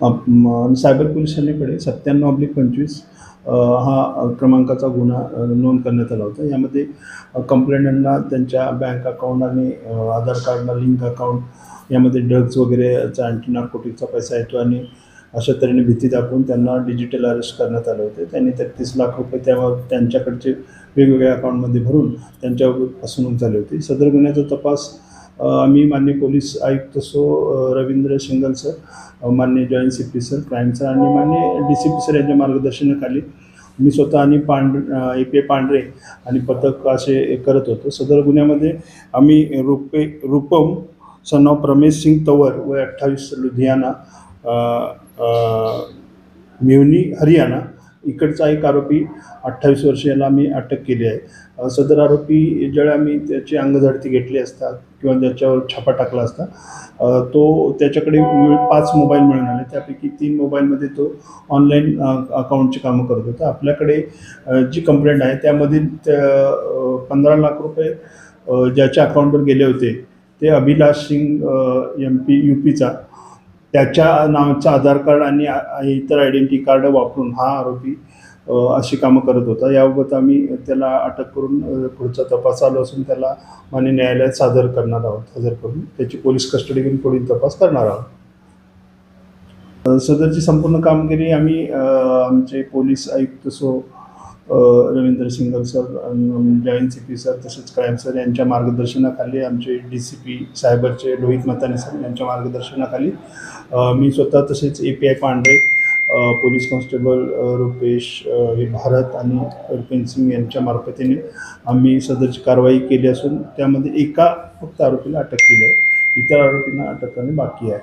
Cyber police सत्त्याण्णव oblique पंचवीस हा क्रमांकाचा गुन्हा नोंद करण्यात आला होता. यामध्ये कंप्लेंटंटना त्यांच्या बँक अकाउंट आणि आधार कार्डला लिंक अकाउंट यामध्ये ड्रग्ज वगैरेचा अँटी नार्कोटिकचा पैसा येतो आणि अशा तऱ्हेने भीती दाखवून त्यांना डिजिटल अरेस्ट करण्यात आले होते. त्यांनी तेहतीस लाख रुपये त्यावर त्यांच्याकडचे वेगवेगळ्या अकाउंटमध्ये भरून त्यांच्यावर फसवणूक झाली होती. सदर गुन्ह्याचा तपास आम्ही मान्य पोलीस आयुक्त सो रवींद्र शिंगल सर मान्य जॉईंट सी पी सर क्राईमचा आणि मान्य डी सी पी सर यांच्या मार्गदर्शनाखाली मी स्वतः आणि पांढ ए पी पांढरे आणि पथक असे करत होतो. सदर गुन्ह्यामध्ये आम्ही रुपे रुपम सन ऑफ रमेश सिंग तवर व अठ्ठावीस लुधियाना अ, मिवनी हरियाणा इकडचा एक आरोपी अठ्ठावीस वर्ष याला आम्ही अटक केली आहे. सदर आरोपी ज्यावेळी आम्ही त्याची अंगझडती घेतली असता किंवा त्याच्यावर छापा टाकला असता तो त्याच्याकडे पाच मोबाईल मिळून आले. त्यापैकी तीन मोबाईलमध्ये तो ऑनलाईन अकाउंटची कामं करत होता. आपल्याकडे जी कंप्लेंट आहे त्यामधील त्या पंधरा लाख रुपये ज्याच्या अकाउंटवर गेले होते ते Abhilash Singh M P U पीचा त्याच्या नावाचं आधार कार्ड आणि इतर आयडेंटिटी कार्ड वापरून हा आरोपी अशी कामं करत होता. याबाबत आम्ही त्याला अटक करून पुढचा तपास चालू असून त्याला मान्य न्यायालयात सादर करणार आहोत. हजर करून त्याची पोलीस कस्टडी घेऊन पुढील तपास करणार आहोत. सदरची संपूर्ण कामगिरी आम्ही आमचे पोलीस आयुक्त so Ravindra Singal sir Jayant C P sir तसेच कायम सर यांच्या मार्गदर्शनाखाली आमचे डी सी पी सायबरचे रोहित मताने सर यांच्या मार्गदर्शनाखाली मी स्वतः तसेच A P I Pandhare police constable Rupesh हे भारत आणि अर्पिन सिंग यांच्या मार्फतीने आम्ही सदरची कारवाई केली असून त्यामध्ये एका फक्त आरोपीला अटक केली आहे. इतर आरोपींना अटक करणे बाकी आहे.